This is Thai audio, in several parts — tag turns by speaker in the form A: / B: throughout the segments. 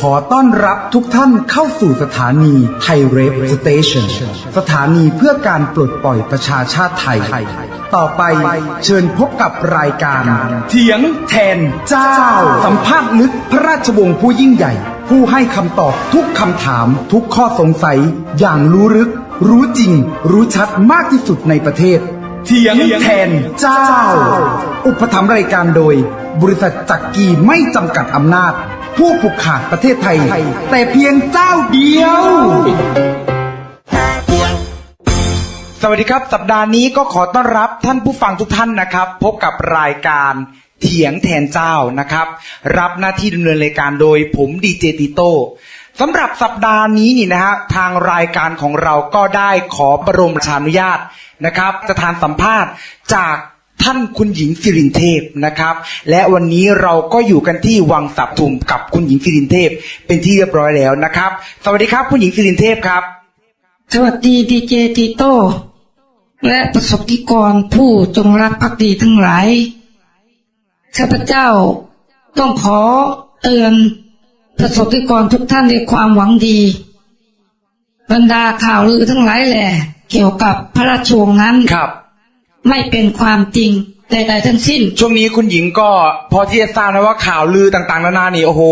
A: ขอต้อนรับทุกท่านเข้าสู่สถานีไทยเรฟสเตชันสถานีเพื่อการปลดปล่อยประชาชาติไทย ต่อไปเชิญพบกับรายการ เถียงแทนเจ้า สัมภาษณ์ลึกพระราชวงศ์ผู้ยิ่งใหญ่ ผู้ให้คำตอบทุกคำถาม ทุกข้อสงสัย อย่างรู้ลึก รู้จริง รู้ชัดมากที่สุดในประเทศ เถียงแทนเจ้า อุปถัมภ์รายการโดย บริษัทจักรีไม่จำกัดอำนาจ ผู้ผูกขาดประเทศไทย แต่เพียงเจ้าเดียว สวัสดีครับ สัปดาห์นี้ก็ขอต้อนรับท่านผู้ฟังทุกท่านนะครับ พบกับรายการเถียงแทนเจ้านะครับ รับหน้าที่ดำเนินรายการโดยผมดีเจติโต้สำหรับสัปดาห์นี้นี่นะฮะทางรายการของเราก็ได้ขอบรมราชานุญาต นะครับจะทานสัมภาษณ์จากท่านคุณหญิงสิรินเทพนะครับ และวันนี้เราก็อยู่กันที่วังสับทุมกับคุณหญิงสิรินเทพเป็นที่เรียบร้อยแล้วนะครับ สวัสดีครับคุณหญิงสิรินเทพครับ
B: สวัสดีดีเจติโต้และประสบนิกรผู้จงรักภักดีทั้งหลายข้าพเจ้าต้องขอเตือนประสบนิกรทุกท่านด้วยความหวังดี บรรดาข่าวลือทั้งหลายแหละ เกี่ยวกับพระราชวงศ์นั้น
A: ครับ
B: ไม่เป็นความจริงใดๆทั้งสิ้น
A: ช่วงนี้คุณหญิงก็พอที่จะทราบนะว่าข่าวลือต่างๆนานานี่โอ้โห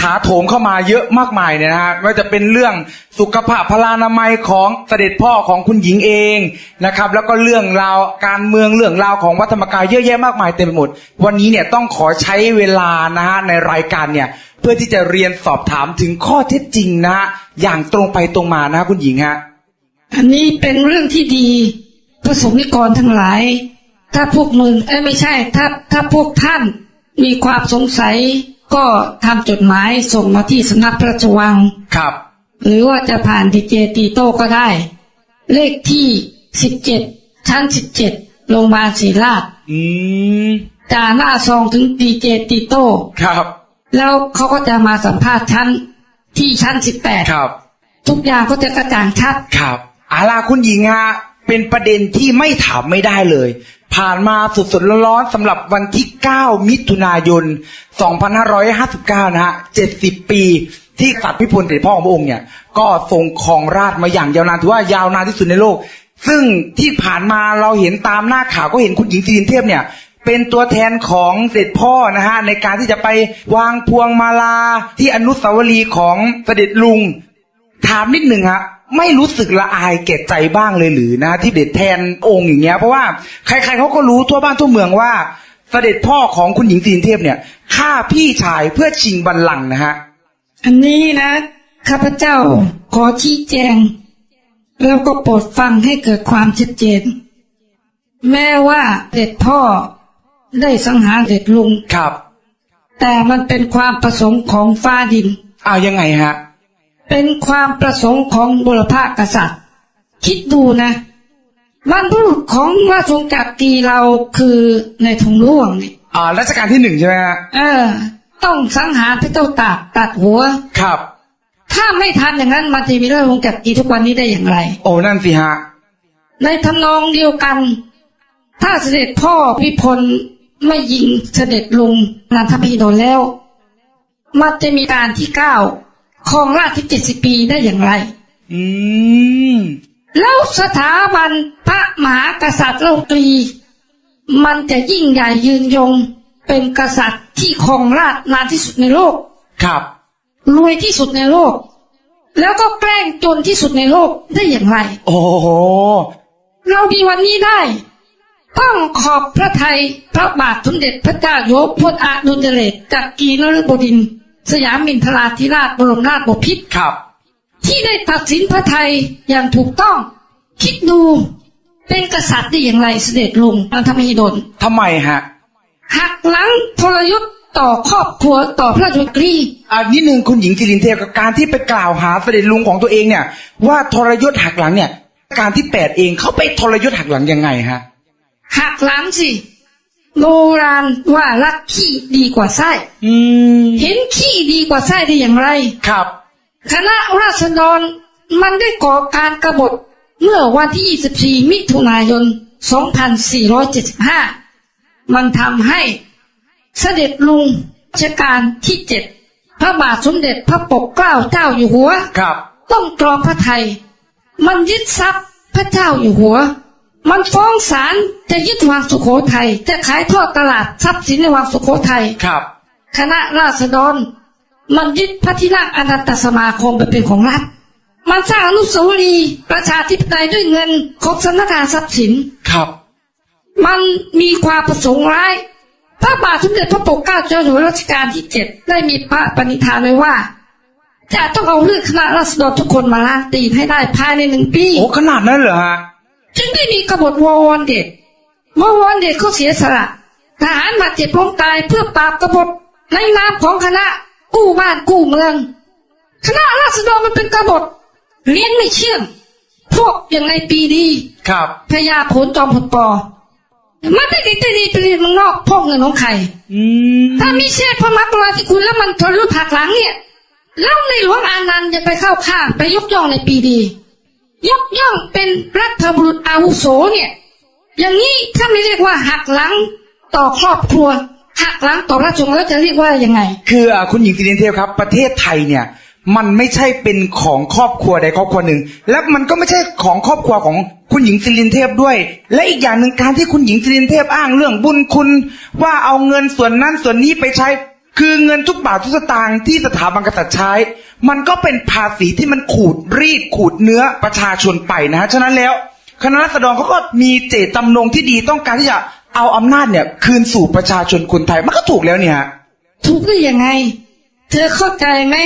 A: ถาโถมเข้ามาเยอะมากมายเนี่ยนะฮะไม่ว่าจะเป็นเรื่องสุขภาพพลานามัยของเสด็จพ่อของคุณหญิงเองนะครับ แล้วก็เรื่องราวการเมืองเรื่องราวของวัดธรรมกายเยอะแยะมากมายเต็มไปหมด วันนี้เนี่ยต้องขอใช้เวลานะฮะในรายการเนี่ยเพื่อที่จะเรียนสอบถามถึงข้อเท็จจริงนะฮะอย่างตรงไปตรงมานะฮะคุณหญิงฮะ
B: อันนี้เป็นเรื่องที่ดีประสบนิกรทั้งหลาย ถ้าพวกมึงเอ้ยไม่ใช่ ถ้าถ้าพวกท่านมีความสงสัย ก็ทำจดหมายส่งมาที่สำนักพระราชวัง
A: ครับ
B: หรือว่าจะผ่านดีเจตีโต้ก็ได้ เลขที่สิบเจ็ดชั้นสิบเจ็ดโรงพยาบาลศรีราช
A: อืม
B: จ่าหน้าซองถึงดีเจตีโต้
A: ครับ
B: แล้วเขาก็จะมาสัมภาษณ์ชั้นที่ชั้นสิบแปด
A: ครับ
B: ทุกอย่างก็จะกระจ่างชัด
A: ครับเอาล่ะคุณหญิงฮะเป็นประเด็นที่ไม่ถามไม่ได้เลย ผ่านมาสดๆร้อนๆสำหรับวันที่ 9 มิถุนายน 2559 นะฮะ 70 ปีที่สัตว์พิพลเสด็จพ่อของพระองค์เนี่ย ก็ทรงครองราชมาอย่างยาวนานถือว่ายาวนานที่สุดในโลก ซึ่งที่ผ่านมาเราเห็นตามหน้าข่าวก็เห็นคุณหญิงสิรินเทพเนี่ยเป็นตัวแทนของเสด็จพ่อนะฮะในการที่จะไปวางพวงมาลาที่อนุสาวรีย์ของเสด็จลุง ถามนิดหนึ่งฮะ ไม่รู้สึกละอายแก่ใจบ้างเลยหรือนะ ที่เด็ดแทนองค์อย่างเงี้ยเพราะว่าใครๆเขาก็รู้ทั่วบ้านทั่วเมืองว่าเสด็จพ่อของคุณหญิงสิรินเทพเนี่ยฆ่าพี่ชายเพื่อชิงบัลลังก์นะฮะ
B: อันนี้นะข้าพเจ้าขอชี้แจง แล้วก็โปรดฟังให้เกิดความชัดเจน แม้ว่าเด็ดพ่อได้สังหารเด็ดลุง
A: ครับ
B: แต่มันเป็นความประสงค์ของฟ้าดิน
A: อ้าวยังไงฮะ
B: เป็นความประสงค์ของบุรพากษัตริย์ คิดดูนะบรรพบุรุษของราชวงศ์จักรีเราคือในทงหล่วงนี่
A: อ่ารัชกาลที่หนึ่งใช่ไหมฮะ
B: เออ ต้องสังหารพระเจ้าตากตัดหัว
A: ครับ
B: ถ้าไม่ทันอย่างนั้นมันจะมีราชวงศ์จักรีทุกวันนี้ได้อย่างไร
A: โอ้นั่นสิฮะ
B: ในทำนองเดียวกัน ถ้าเสด็จพ่อพิพลไม่ยิงเสด็จลุงนันทพีโดนแล้ว มันจะมีการที่เก้า ครองราชที่เจ็ดสิบปีได้อย่างไร
A: อืม
B: แล้วสถาบันพระมหากษัตริย์โลกตรี มันจะยิ่งใหญ่ยืนยง เป็นกษัตริย์ที่ครองราชย์นานที่สุดในโลก
A: ครับ
B: รวยที่สุดในโลก แล้วก็แกล้งจนที่สุดในโลกได้อย่างไร
A: โอ้โห
B: เรามีวันนี้ได้ ต้องขอบพระไทยพระบาทสมเด็จพระเจ้าอยู่หัวพลอดุลยเดชจากกรีนฤบดินทร์ สยามมินทราธิราชบรมราชบพิตร
A: ครับ
B: ที่ได้ตัดสินพระไทยอย่างถูกต้อง คิดดูเป็นกษัตริย์ได้อย่างไรเสด็จลุงนันทมหิดล
A: ทำไมฮะ
B: หักหลังทรยศต่อครอบครัวต่อพระราชวงศ์กรี
A: อ่านิดนึงคุณหญิงสิรินเทพกับการที่ไปกล่าวหาเสด็จลุงของตัวเองเนี่ย ว่าทรยศหักหลังเนี่ย การที่แปดเองเขาไปทรยศหักหลังยังไงฮะ
B: หักหลังสิ โบราณว่ารักขี้ดีกว่าไส้
A: อืม
B: เห็นขี้ดีกว่าไส้ได้อย่างไร
A: ครับ
B: คณะราษฎรมันได้ก่อการกบฏเมื่อวันที่ 24 มิถุนายน 2475 มันทำให้เสด็จลุงรัชกาลที่เจ็ดพระบาทสมเด็จพระปกเกล้าเจ้าอยู่หัว
A: ครับ
B: ต้องตรองพระไทย มันยึดทรัพย์พระเจ้าอยู่หัว มันฟ้องศาลจะยึดวังสุโขทัยจะขายทอดตลาดทรัพย์สินในวังสุโขทัย
A: ครับ
B: คณะราษฎร มันยึดพระที่นั่งอนันตสมาคมไปเป็นของรัฐ มันสร้างอนุสาวรีย์ประชาธิปไตยด้วยเงินของสำนักงานทรัพย์สิน
A: ครับ
B: มันมีความประสงค์ร้ายพระบาทสมเด็จพระปกเกล้าเจ้าอยู่หัวรัชกาลที่เจ็ดได้มีพระปณิธานไว้ว่า จะต้องเอาเรื่องคณะราษฎรทุกคนมาล้างตีนให้ได้ภายในหนึ่งปี
A: โอ้ขนาดนั้นเหรอฮะ
B: จึงได้มีกบฏวอวอนเด็ดวอวอนเด็ดเขาเสียสละทหารมาเจ็บล้มตายเพื่อปราบกบฏในนามของคณะกู้บ้านกู้เมือง คณะราษฎรมันเป็นกบฏเลี้ยงไม่เชื่องพวกอย่างในปีดี
A: ครับ
B: พญาโผลจอมผลปอมันได้ดีได้ดีไปเรียนเมืองนอกพ่อเงินของใคร
A: อืม
B: ถ้าไม่ใช่พระมหากรุณาธิคุณแล้วมันทะลุผักหลังเนี่ยแล้วในหลวงอานันต์จะไปเข้าข้างไปยกย่องในปีดี ยกย่องเป็นรัฐบุรุษอาวุโสเนี่ย อย่างนี้ถ้าไม่เรียกว่าหักหลังต่อครอบครัวหักหลังต่อราชวงศ์แล้วจะเรียกว่ายังไง
A: คืออคุณหญิงสิรินเทพครับ ประเทศไทยเนี่ย มันไม่ใช่เป็นของครอบครัวใดครอบครัวหนึ่ง และมันก็ไม่ใช่ของครอบครัวของคุณหญิงสิรินเทพด้วย และอีกอย่างหนึ่งการที่คุณหญิงสิรินเทพอ้างเรื่องบุญคุณ ว่าเอาเงินส่วนนั้นส่วนนี้ไปใช้ คือเงินทุกบาททุกสตางค์ที่สถาบันกษัตริย์ใช้ มันก็เป็นภาษีที่มันขูดรีดขูดเนื้อประชาชนไปนะฮะฉะนั้นแล้ว คณะรัษฎรเขาก็มีเจตจำนงที่ดีต้องการที่จะเอาอำนาจเนี่ยคืนสู่ประชาชนคนไทย มันก็ถูกแล้วเนี่ยฮะ
B: ถูกได้ยังไง เธอเข้าใจไหม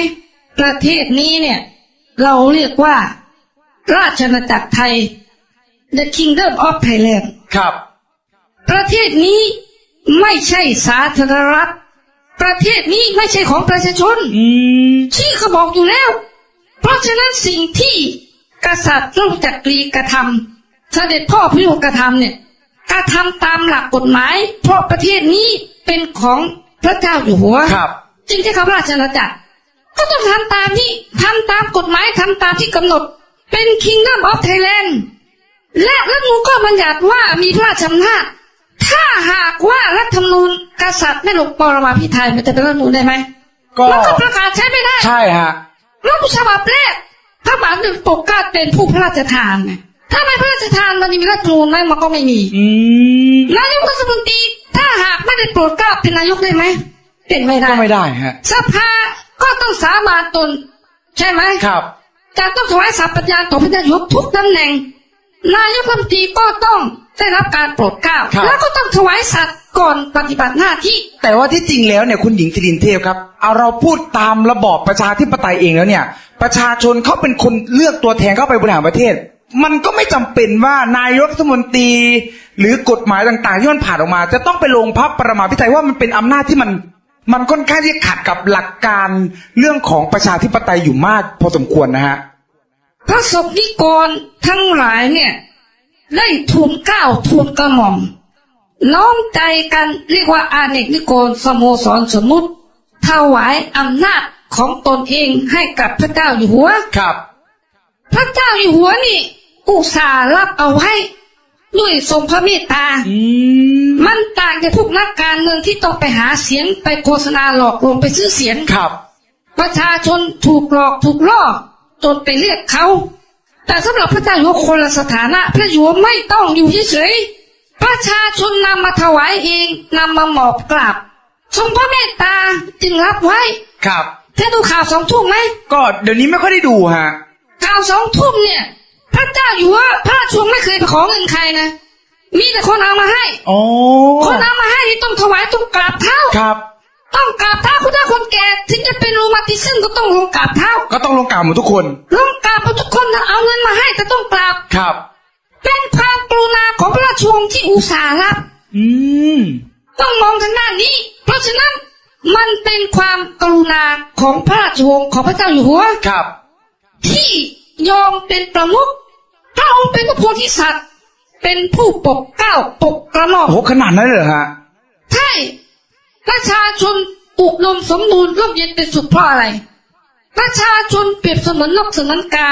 B: ประเทศนี้เนี่ย เราเรียกว่า ราชอาณาจักรไทย The Kingdom of Thailand
A: ครับ
B: ประเทศนี้ไม่ใช่สาธารณรัฐ ประเทศนี้ไม่ใช่ของประชาชน
A: อืม
B: ที่เขาบอกอยู่แล้ว เพราะฉะนั้นสิ่งที่กษัตริย์ต้องจักรีกระทำเสด็จพ่อพิโยกระทำเนี่ยกระทำตามหลักกฎหมาย เพราะประเทศนี้เป็นของพระเจ้าอยู่หัว
A: ครับ
B: จึงที่เขาราชอาณาจักรก็ต้องทำตามนี้ทำตามกฎหมายทำตามที่กำหนด เป็น Kingdom of Thailand และรัฐธรรมนูญก็บัญญัติว่ามีพระราชอำนาจ ถ้าหากว่ารัฐธรรมนูญกษัตริย์ไม่ลงปรมาภิไธยมันจะเป็นรัฐธรรมนูญได้ไหม
A: ก็
B: มันก็ประกาศใช้ไม่ได้
A: ใช่ฮะ
B: รัฐธรรมนูญฉบับแรกพระบาทสมเด็จปกเกล้าเป็นผู้พระราชทานไงถ้าไม่พระราชทานมันมีรัฐธรรมนูญไหมมันก็ไม่มี
A: อืม
B: นายกรัฐมนตรีถ้าหากไม่ได้โปรดเกล้าเป็นนายกได้ไหมเป็นไม่ได้
A: ก็ไม่ได้ฮะ
B: สภาก็ต้องสาบานตน ใช่ไหม
A: ครับ
B: จะต้องถวายสัพพญานต่อพระนายกทุกตำแหน่ง นายกรัฐมนตรีก็ต้อง ได้รับการโปรดเกล้า
A: ครับ
B: แล้วก็ต้องถวายสัตย์ก่อนปฏิบัติหน้าที่
A: แต่ว่าที่จริงแล้วเนี่ยคุณหญิงสิรินเทพครับเอาเราพูดตามระบอบประชาธิปไตยเองแล้วเนี่ย ประชาชนเขาเป็นคนเลือกตัวแทนเข้าไปบริหารประเทศ มันก็ไม่จำเป็นว่านายกรัฐมนตรี หรือกฎหมายต่างๆที่มันผ่านออกมา จะต้องไปลงพระประมาพิไทยว่ามันเป็นอำนาจที่มัน มันค่อนข้างที่จะขัดกับหลักการเรื่องของประชาธิปไตยอยู่มาก พอสมควรนะฮะ
B: พระสงฆ์นิกรทั้งหลายเนี่ย ได้ทูลเกล้าทูลกระหม่อม น้อมใจกันเรียกว่าอาเนกนิกรสโมสรสมมุติถวายอำนาจของตนเองให้กับพระเจ้าอยู่หัว
A: ครับ
B: พระเจ้าอยู่หัวนี่อุตส่าห์รับเอาไว้ด้วยทรงพระเมตตา
A: อืม
B: มันต่างจากพวกนักการเมืองที่ต้องไปหาเสียงไปโฆษณาหลอกลวงไปซื้อเสียง
A: ครับ
B: ประชาชนถูกหลอกถูกล่อจนไปเรียกเขา แต่สำหรับพระเจ้าอยู่หัวคนละสถานะ พระอยู่หัวไม่ต้องอยู่เฉยๆประชาชนนำมาถวายเองนำมาหมอบกราบทรงพระเมตตาจึงรับไว้
A: ครับ
B: เธอดูข่าวสองทุ่มไหม
A: ก็เดี๋ยวนี้ไม่ค่อยได้ดูฮะ
B: ข่าวสองทุ่มเนี่ย พระเจ้าอยู่หัวพระราชวงศ์ไม่เคยไปขอเงินใครนะมีแต่คนเอามาให้
A: โอ้
B: คนเอามาให้นี่ต้องถวายต้องกราบเท้า
A: ครับ
B: ต้องกราบเท้าคุณถ้าคนแก่ถึงจะเป็นรูมาติซึมก็ต้องลงกราบเท้า
A: ก็ต้องลงกล่าวหมดทุกคน
B: ลงกราบทุกคนนะเอาเงินมาให้แต่ต้องกราบ
A: ครับ
B: เป็นความกรุณาของพระราชวงศ์ที่อุตส่าห์รับ
A: อืม
B: ต้องมองทางด้านนี้ เพราะฉะนั้นมันเป็นความกรุณาของพระราชวงศ์ของพระเจ้าอยู่หัว
A: ครับ
B: ที่ยอมเป็นประมุขพระองค์เป็นพระโพธิสัตว์ เป็นผู้ปกเกล้าปกกระหม่อม
A: โอ้โหขนาดนั้นเลยเหรอฮะ
B: ใช่ ประชาชนอุดมสมบูรณ์ร่มเย็นเป็นสุขเพราะอะไร ประชาชนเปรียบเสมือนนกเสมือนกา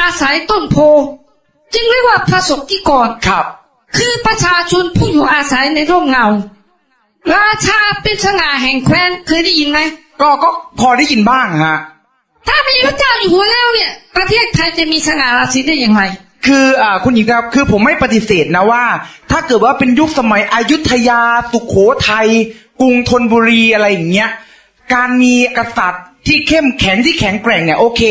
B: อาศัยต้นโพ จึงเรียกว่าพระสงฆ์ที่ก่อน
A: ครับ
B: คือประชาชนผู้อยู่อาศัยในร่มเงา ราชาเป็นสง่าแห่งแคว้นเคยได้ยินไหม
A: ก็ก็พอได้ยินบ้างฮะ
B: ถ้ามีพระเจ้าอยู่หัวแล้วเนี่ย ประเทศไทยจะมีสง่าราศีได้อย่างไร
A: คืออ่าคุณหญิงครับคือผมไม่ปฏิเสธนะว่า ถ้าเกิดว่าเป็นยุคสมัยอยุธยาสุขโขทัย กรุงธนบุรีอะไรอย่างเงี้ย การมีกษัตริย์ที่เข้มแข็งที่แข็งแกร่งเนี่ยโอเค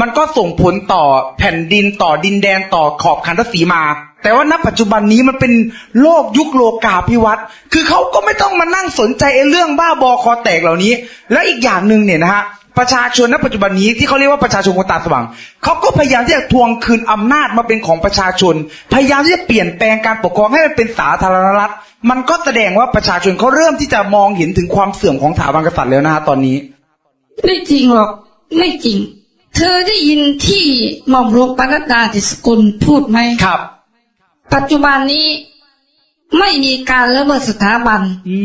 A: มันก็ส่งผลต่อแผ่นดินต่อดินแดนต่อขอบคันทศีมา แต่ว่าณปัจจุบันนี้มันเป็นโลกยุคโลกาภิวัตน์คือเขาก็ไม่ต้องมานั่งสนใจไอ้เรื่องบ้าบอคอแตกเหล่านี้ แล้วอีกอย่างหนึ่งเนี่ยนะฮะ ประชาชนณปัจจุบันนี้ที่เขาเรียกว่าประชาชนคนตาสว่างเขาก็พยายามที่จะทวงคืนอำนาจมาเป็นของประชาชน พยายามที่จะเปลี่ยนแปลงการปกครองให้มันเป็นสาธารณรัฐ มันก็แสดงว่าประชาชนเขาเริ่มที่จะมองเห็นถึงความเสื่อมของสถาบันกษัตริย์แล้วนะฮะตอนนี้
B: ไม่จริงหรอกไม่จริง เธอได้ยินที่หม่อมหลวงปนัดดาดิสกุลพูดไหม
A: ครับ
B: ปัจจุบันนี้ ไม่มีการละเมิดสถาบัน
A: อื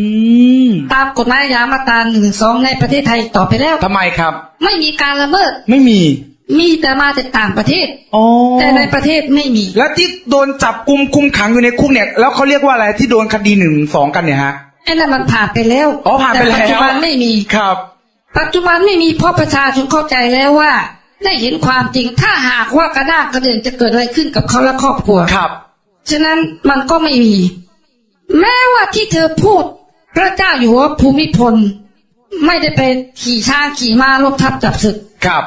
A: ม
B: ตามกฎหมายอาญามาตราหนึ่งสองในประเทศไทยต่อไปแล้ว
A: ทำไมครับ
B: ไม่มีการละเมิด
A: ไม่มี
B: มีแต่มาจากต่างประเทศ
A: อ๋อ
B: แต่ในประเทศไม่มี
A: แล้วที่โดนจับกุมคุมขังอยู่ในคุกเนี่ย แล้วเขาเรียกว่าอะไรที่โดนคดีหนึ่งสองกันเนี่ยฮะ
B: ไอ้นั่นมันผ่านไปแล้ว
A: อ๋อผ่านไปแล้ว
B: ต่ปัจจุบันไม่มี
A: ครับ
B: ปัจจุบันไม่มีเพราะประชาชนเข้าใจแล้วว่า ได้เห็นความจริงถ้าหากว่ากระด้างกระเดื่องจะเกิดอะไรขึ้นกับเขาและครอบครัว
A: ครับ
B: ฉะนั้นมันก็ไม่มี แม้ว่าที่เธอพูด พระเจ้าอยู่หัวภูมิพล ไม่ได้ไปขี่ช้างขี่ม้าลบทับจับศึก
A: ครับ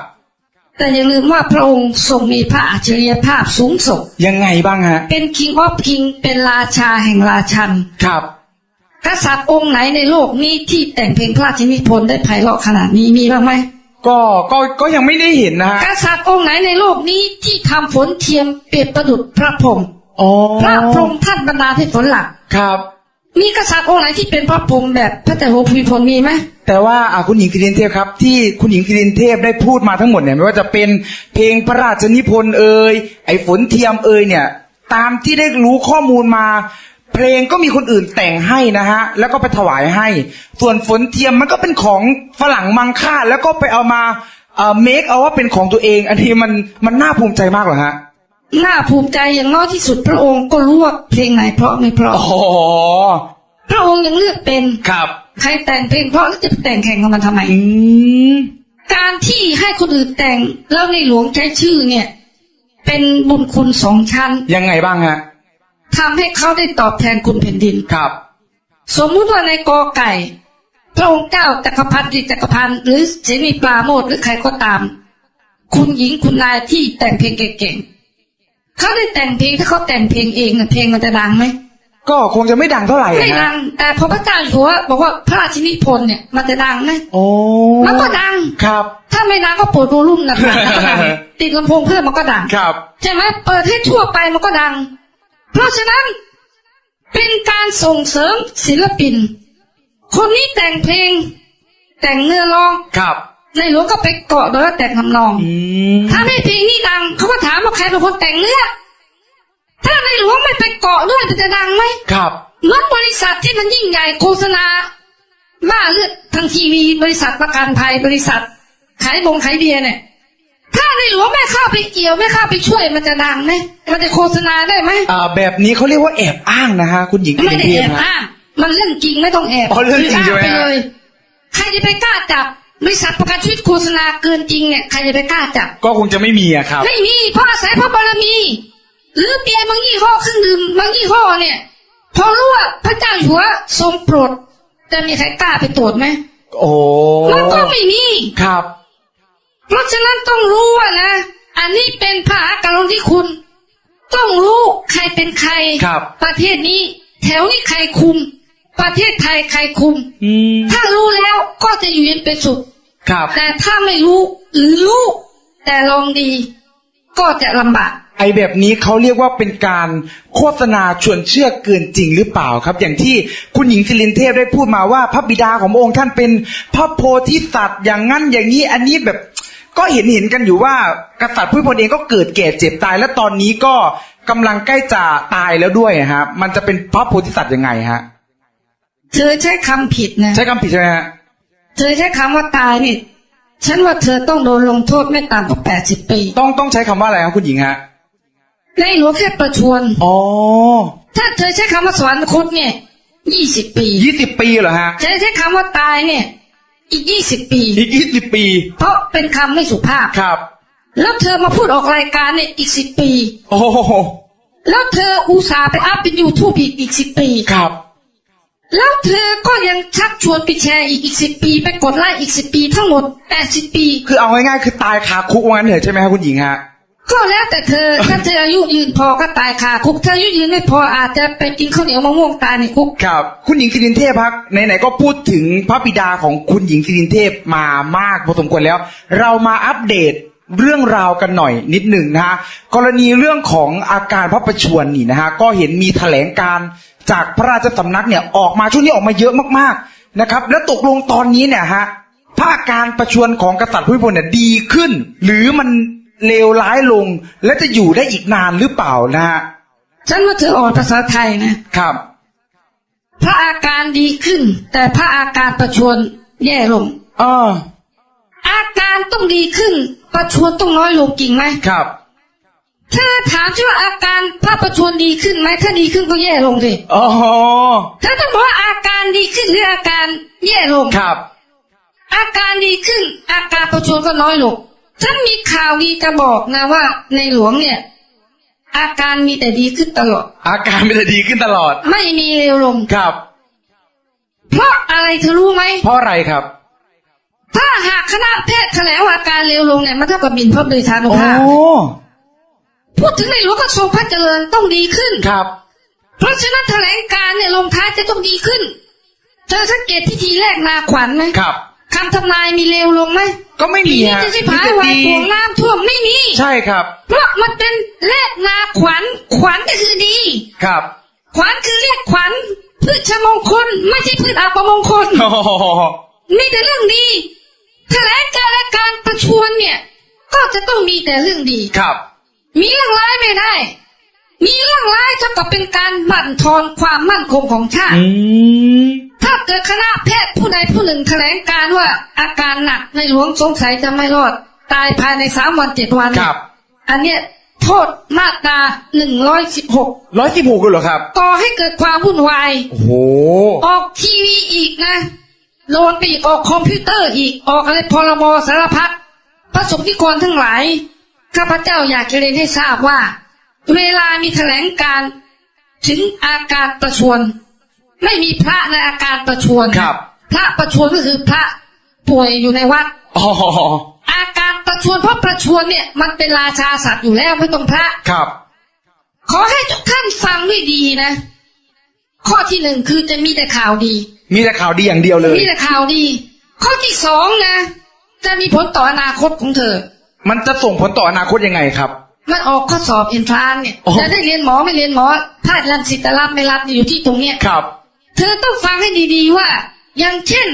B: แต่อย่าลืมว่าพระองค์ทรงมีพระอัจฉริยภาพสูงส่ง
A: ยังไงบ้างฮะ
B: เป็น King of King เป็นราชาแห่งราชัน
A: ครับ
B: กษัตริย์องค์ไหนในโลกนี้ที่แต่งเพลงพระราชนิพนธ์ได้ไพเราะขนาดนี้มีบ้างไหม
A: ก็ก็ก็ยังไม่ได้เห็นนะฮะ
B: กษัตริย์องค์ไหนในโลกนี้ที่ทำฝนเทียมเปรียบประดุจพระพรหม
A: อ๋อ
B: พระพรหมท่านบรรดาลให้ฝนหลัก
A: ครับ
B: มีกษัตริย์องค์ไหนที่เป็นพระพรหมแบบพระเจ้าหัวภูมิพลมีไหม
A: แต่ว่าอ่าคุณหญิงคิรินเทพครับ ที่คุณหญิงคิรินเทพได้พูดมาทั้งหมดเนี่ยไม่ว่าจะเป็นเพลงพระราชนิพนธ์เอ่ยไอ้ฝนเทียมเอ่ยเนี่ย ตามที่ได้รู้ข้อมูลมา เพลงก็มีคนอื่นแต่งให้นะฮะ แล้วก็ไปถวายให้ ส่วนฝนเทียมมันก็เป็นของฝรั่งมังค่าแล้วก็ไปเอามาเอ่อเมคเอาว่าเป็นของตัวเอง อันนี้มันมันน่าภูมิใจมากเหรอฮะ
B: น่าภูมิใจอย่างน้อยที่สุดพระองค์ก็รู้ว่าเพลงไหนเพราะไม่เพราะ
A: อ๋อ
B: พระองค์ยังเลือกเป็น
A: ครับ
B: ใครแต่งเพลงเพราะแล้วจะไปแต่งแข่งกับมันทำไม
A: อืม
B: การที่ให้คนอื่นแต่งแล้วในหลวงใช้ชื่อเนี่ย เป็นบุญคุณสองชั้น
A: ยังไงบ้างฮะ
B: ทำให้เขาได้ตอบแทนคุณแผ่นดิน
A: ครับ
B: สมมุติว่าในกอไก่ พระองค์เจ้าจักรพรรดิจักรพันธ์หรือเสนีปราโมทหรือใครก็ตาม คุณหญิงคุณนายที่แต่งเพลงเก่งๆ เขาได้แต่งเพลงถ้าเขาแต่งเพลงเองน่ะเพลงมันจะดังไหม
A: ก็คงจะไม่ดังเท่าไหร่
B: ไม่
A: อะ
B: ดั
A: ฮะ
B: งแต่พอพระเจ้าอยู่หัวบอกว่าพระราชินีพลเนี่ยมันจะดังไหม
A: โอ้
B: มันก็ดัง
A: ครับ
B: ถ้าไม่ดังก็เปิดโวลุ่มหนักๆมันก็ดังติดลำโพงเพิ่มมันก็ดัง
A: ครับ
B: ใช่ไหมเปิดให้ทั่วไปมันก็ดัง เพราะฉะนั้นเป็นการส่งเสริมศิลปิน คนนี้แต่งเพลง แต่งเนื้อร้อง
A: ครับ
B: ในหลวงก็ไปเกาะโดยว่าแต่งทำนอง
A: อืม
B: ถ้าไม่เพลงนี้ดังเขาก็ถามว่าใครเป็นคนแต่งเนื้อถ้าในหลวงไม่ไปเกาะด้วยมันจะดังไหม
A: ครับ
B: เหมื่อนบริษัทที่มันยิ่งใหญ่โฆษณาบ้าเลือดทางทีวีบริษัทประกันภัยบริษัทขายบงขายเบียร์เนี่ย ถ้าในหลวงไม่เข้าไปเกี่ยวไม่เข้าไปช่วยมันจะดังไหมมันจะโฆษณาได้ไหม
A: อ่าแบบนี้เขาเรียกว่าแอบอ้างนะฮะคุณหญิง
B: ไม่ได้
A: เที
B: แอย
A: ม
B: บ
A: ฮะ
B: อ้างมันเรื่องจริงไม่ต้องแอบ
A: อ๋อเรื่องจริงใช่ไหม
B: ไปเลยใครจะไปกล้าจับ บริษัทประกันชีวิตโฆษณาเกินจริงเนี่ยใครจะไปกล้าจับ
A: ก็คงจะไม่มีอะครับ
B: ไม่มีเพราะอาศัยพระบารมี หรือเบียร์บางยี่ห้อเครื่องดื่มบางยี่ห้อเนี่ย พอรู้ว่าพระเจ้าอยู่หัวทรงโปรดจะมีใครกล้าไปตรวจไหม
A: โอ้
B: มันก็ไม่มี
A: ครับ
B: เพราะฉะนั้นต้องรู้ว่านะ อันนี้เป็นพระกรุณาธิคุณ ต้องรู้ใครเป็นใคร
A: ครับ
B: ประเทศนี้ แถวนี้ใครคุม ประเทศไทยใครคุม
A: อืม
B: ถ้ารู้แล้วก็จะอยู่เย็นเป็นสุข
A: ครับ
B: แต่ถ้าไม่รู้หรือรู้แต่ลองดี ก็จะลำบาก
A: ไอแบบนี้เขาเรียกว่าเป็นการโฆษณาชวนเชื่อเกินจริงหรือเปล่าครับ อย่างที่คุณหญิงสิรินเทพได้พูดมาว่า พระบิดาของพระองค์ท่านเป็นพระโพธิสัตว์อย่างนั้นอย่างนี้อันนี้แบบก็เห็นเห็นกันอยู่ว่ากษัตริย์ผู้พลเองก็เกิดแก่เจ็บตาย และตอนนี้ก็กำลังใกล้จะตายแล้วด้วยฮะมันจะเป็นพระโพธิสัตว์ยังไงฮะ
B: เธอใช้คำผิดนะ
A: ใช้คำผิดใช่ไหมฮะ
B: เธอใช้คำว่าตายนี่ ฉันว่าเธอต้องโดนลงโทษไม่ต่ำกว่าแปดสิบปี
A: ต้องต้องใช้คำว่าอะไรครับคุณหญิงฮะ
B: ในหลวงแค่ประชวน
A: อ๋อ
B: ถ้าเธอใช้คำว่าสวรรคตเนี่ยยี่สิบปี
A: ยี่สิบปีเหรอฮะ
B: จะใช้คำว่าตายเนี่ย อีกยี่สิบปี
A: อีกยี่สิบปี
B: เพราะเป็นคำไม่สุภาพ
A: ครับ
B: แล้วเธอมาพูดออกรายการเนี่ยอีกสิบปี
A: โอ้โห
B: แล้วเธออุตส่าห์ไปอัพเป็นยูทูบอีกอีกสิบปี
A: ครับ
B: แล้วเธอก็ยังชักชวนไปแชร์อีกอีกสิบปี ไปกดไลค์อีกสิบปีทั้งหมดแปดสิบปี
A: คือเอาง่ายๆคือตายคาคุกว่างั้นเถอะใช่ไหมครับคุณหญิงฮะ
B: ก็แล้วแต่เธอ ถ้าเธออายุยืนพอก็ตายคาคุกถ้าอายุยืนไม่พออาจจะไปกินข้าวเหนียวมะม่วงตายในคุก
A: ครับ คุณหญิงสิรินเทพพักไหนๆก็พูดถึงพระบิดาของคุณหญิงสิรินเทพมามากพอสมควรแล้ว เรามาอัปเดตเรื่องราวกันหน่อยนิดหนึ่งนะฮะกรณีเรื่องของอาการพระประชวรนี่นะฮะก็เห็นมีแถลงการณ์ จากพระราชสำนักเนี่ยออกมาช่วงนี้ออกมาเยอะมากๆนะครับ แล้วตกลงตอนนี้เนี่ยฮะพระอาการประชวรของกษัตริย์ภูมิพลเนี่ยดีขึ้น หรือมันเลวร้ายลง และจะอยู่ได้อีกนานหรือเปล่านะฮะ
B: ฉันว่าเธออ่อนภาษาไทยนะ
A: ครับ
B: พระอาการดีขึ้น แต่พระอาการประชวรแย่ลง
A: เออ
B: อาการต้องดีขึ้น ประชวรต้องน้อยลงจริงไหม
A: ครับ
B: ถ้าถามฉันว่าอาการพระประชวรดีขึ้นไหมถ้าดีขึ้นก็แย่ลงสิ
A: อ๋อ
B: ถ้าต้องบอกว่าอาการดีขึ้นหรืออาการแย่ลง
A: ครับ
B: อาการดีขึ้น อาการประชวรก็น้อยลงฉันมีข่าวดีจะบอกนะว่า ในหลวงเนี่ย อาการมีแต่ดีขึ้นตลอด
A: อาการมันจะดีขึ้นตลอด
B: ไม่มีเลวลง
A: ครับ
B: เพราะอะไรเธอรู้ไหม
A: เพราะอะไรครับ
B: ถ้าหากคณะแพทย์แถลงว่าอาการเลวลงเนี่ยมันเท่ากับหมินพระบริธานุ
A: โอ้
B: ภาพ พูดถึงในหลวงกระทรวงพระเจริญต้องดีขึ้น
A: ครับ
B: เพราะฉะนั้นแถลงการเนี่ยลงท้ายจะต้องดีขึ้น เธอสังเกตพิธีแรกนาขวัญไหม
A: ครับ
B: คำทำนายมีเลวลงไหม
A: ก็ไม่
B: ปี
A: มี
B: นี้
A: ฮะ
B: จะชิบ
A: มี
B: หาย
A: แต่
B: วาย
A: ดี
B: ปวงน้ำท่วมไม่มี
A: ใช่ครับ
B: เพราะมันเป็นแรกนาขวัญขวัญก็คือดี
A: ครับ
B: ขวัญคือเรียกขวัญพืชมงคลไม่ใช่พืชอัปมงคล
A: โอ้โห
B: มีแต่เรื่องดีแถลงการและการประชวรเนี่ย ก็จะต้องมีแต่เรื่องดี
A: ครับ
B: มีเรื่องร้ายไม่ได้ มีเรื่องร้ายเท่ากับเป็นการบั่นทอนความมั่นคงของชาติ
A: อืม
B: ถ้าเกิดคณะแพทย์ผู้ใดผู้หนึ่งแถลงการว่า อาการหนักในหลวงสงสัยจะไม่รอด ตายภายในสามวันเจ็ดวัน
A: ครับ
B: อันเนี้ยโทษมาตราหนึ่งร้อยสิบหก
A: ร้อยสิบหกเหรอครับ
B: ก่อให้เกิดความวุ่นวาย
A: โอ้โห
B: ออกทีวีอีกนะโดนไปอีกออกคอมพิวเตอร์อีกออกอะไรพรบสารพัดพระสงฆ์นิกรทั้งหลาย ข้าพเจ้าอยากจะเรียนให้ทราบว่า เวลามีแถลงการณ์ถึงอาการประชวรไม่มีพระในอาการประชวร
A: ครับ
B: พระประชวรก็คือพระป่วยอยู่ในวัด
A: อ๋อ
B: อาการประชวรเพราะประชวรเนี่ย มันเป็นราชาศัพท์อยู่แล้วไม่ต้องพระ
A: ครับ
B: ขอให้ทุกท่านฟังด้วยดีนะ ข้อที่หนึ่งคือจะมีแต่ข่าวดี
A: มีแต่ข่าวดีอย่างเดียวเลย
B: มีแต่ข่าวดี ข้อที่สองนะ จะมีผลต่ออนาคตของเธอ
A: มันจะส่งผลต่ออนาคตยังไงครับ
B: มันออกข้อสอบเอ็นทรานเนี่ย
A: โอ้
B: จะได้เรียนหมอไม่เรียนหมอถ้ารันสิตรับไม่รับอยู่ที่ตรงเนี้ย
A: ครับ
B: เธอต้องฟังให้ดีๆว่า อย่างเช่น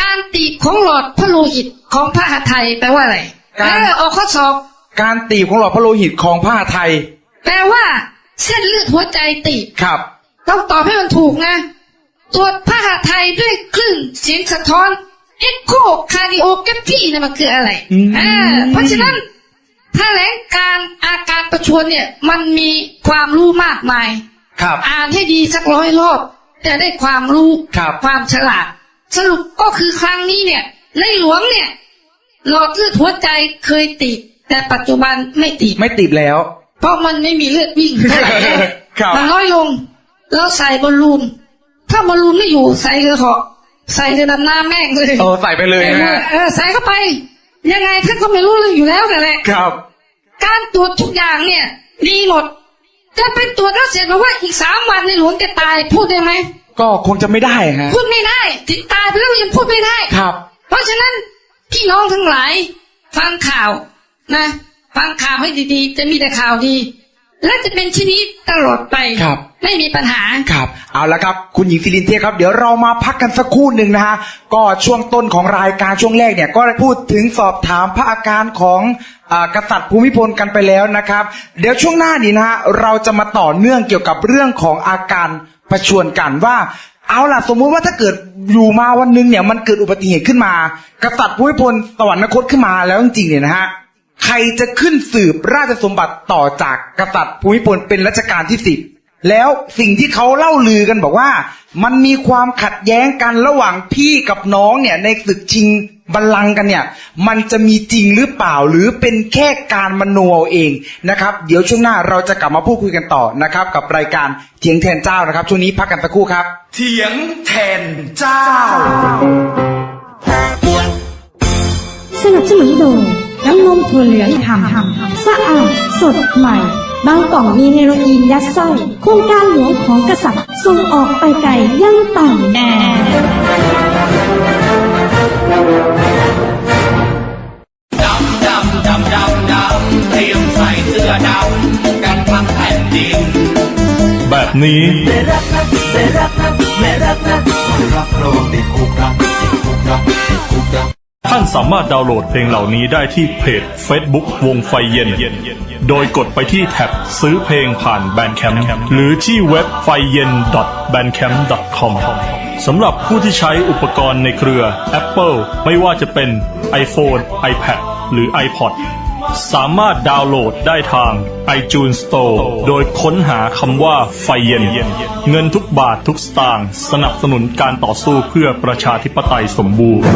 B: การตีบของหลอดพระโลหิตของพระหทัยแปลว่าอะไร
A: การ
B: เออออกข้อสอบ
A: การตีบของหลอดพระโลหิตของผ้าไทย
B: แปลว่า เส้นเลือดหัวใจตีบ
A: ครับ
B: ต้องตอบให้มันถูกนะตรวจพระหทัยด้วยคลื่นเสียงสะท้อน เอ็กโคคาร์ดิโอกราฟีนะมันคืออะไร
A: อืม
B: อ่าเพราะฉะนั้นแถลงการอาการประชวรเนี่ย มันมีความรู้มากมาย
A: ครับ
B: อ่านให้ดีสักร้อยรอบจะได้ความรู้
A: ครับ
B: ความฉลาด สรุปก็คือครั้งนี้เนี่ย ในหลวงเนี่ย หลอดเลือดหัวใจเคยติดแต่ปัจจุบันไม่ติด
A: ไม่ติดแล้ว
B: เพราะมันไม่มีเลือดวิ่งเท่าไหร่แล้ว
A: ครับ
B: มันน้อยลง แล้วใส่บอลลูนถ้าบอลลูนไม่อยู่ใส่เรือเหาะ ใส่เรือดำน้ำแม่งเลย
A: เออใส่ไปเลยนะฮะ
B: เออใส่เข้าไป ยังไงท่านก็ไม่รู้เลยอยู่แล้วแต่นแหละ
A: ครับ
B: การตรวจทุกอย่างเนี่ยดีหมดจะไปตรวจแล้วเสร็จบอกว่าอีกสามวันในหลวงจะตายพูดได้ไหม
A: ก็คงจะไม่ได้ฮะ
B: พูดไม่ได้ถึงตายไปแล้วยังพูดไม่ได้
A: ครับ
B: เพราะฉะนั้นพี่น้องทั้งหลาย ฟังข่าวนะ ฟังข่าวให้ดีๆ จะมีแต่ข่าวดี และจะเป็นชนิดตลอดไป
A: ครับ
B: ไม่มีปัญหา
A: ครับ เอาละครับ คุณหญิงฟิลินเทพครับ เดี๋ยวเรามาพักกันสักครู่หนึ่งนะฮะ ก็ช่วงต้นของรายการช่วงแรกเนี่ย ก็ได้พูดถึงสอบถามพระอาการของอากษัตริย์ภูมิพลกันไปแล้วนะครับ เดี๋ยวช่วงหน้านี้นะฮะ เราจะมาต่อเนื่องเกี่ยวกับเรื่องของอาการประชวรกันว่าเอาล่ะสมมุติว่าถ้าเกิดอยู่มาวันหนึงเนี่ยมันเกิดอุบัติเหตุขึ้นมา กษัตริย์ภูมิพลสวรรคตขึ้นมาแล้วจริงๆเนี่ยนะฮะ ใครจะขึ้นสืบราชสมบัติต่อจากกษัตริย์ภูมิพลเป็นรัชกาลที่สิบแล้วสิ่งที่เขาเล่าลือกันบอกว่า มันมีความขัดแย้งกันระหว่างพี่กับน้องเนี่ยในศึกชิงบัลลังก์กันเนี่ย มันจะมีจริงหรือเปล่าหรือเป็นแค่การมโนเอาเองนะครับ เดี๋ยวช่วงหน้าเราจะกลับมาพูดคุยกันต่อนะครับ กับรายการเถียงแทนเจ้านะครับ ช่วงนี้พักกันสักครู่ครับ เถียงแทนเจ้า
C: สนับสนุนโดย น้ำนมถั่วเหลืองหำหำสะอาดสดใหม่ บางกล่องมีเฮโรอีนยัดไส้โครงการหลวงของกษัตริย์ส่งออกไปไกลยังต่างแดน
D: ดำดำดำดำดำเตรียมใส่เสื้อดำกันทั้งแผ่นดิน
E: แบบนี้ ท่านสามารถดาวน์โหลดเพลงเหล่านี้ได้ที่เพจ Facebook วงไฟเย็น โดยกดไปที่แท็บซื้อเพลงผ่าน Bandcamp หรือที่เว็บไฟเย็น bandcamp.com สำหรับผู้ที่ใช้อุปกรณ์ในเครือ Apple ไม่ว่าจะเป็น iPhone, iPad หรือ iPod สามารถดาวน์โหลดได้ทาง iTunes Store โดยค้นหาคำว่าไฟเย็น เงินทุกบาททุกสตางค์สนับสนุนการต่อสู้เพื่อประชาธิปไตยสมบูรณ์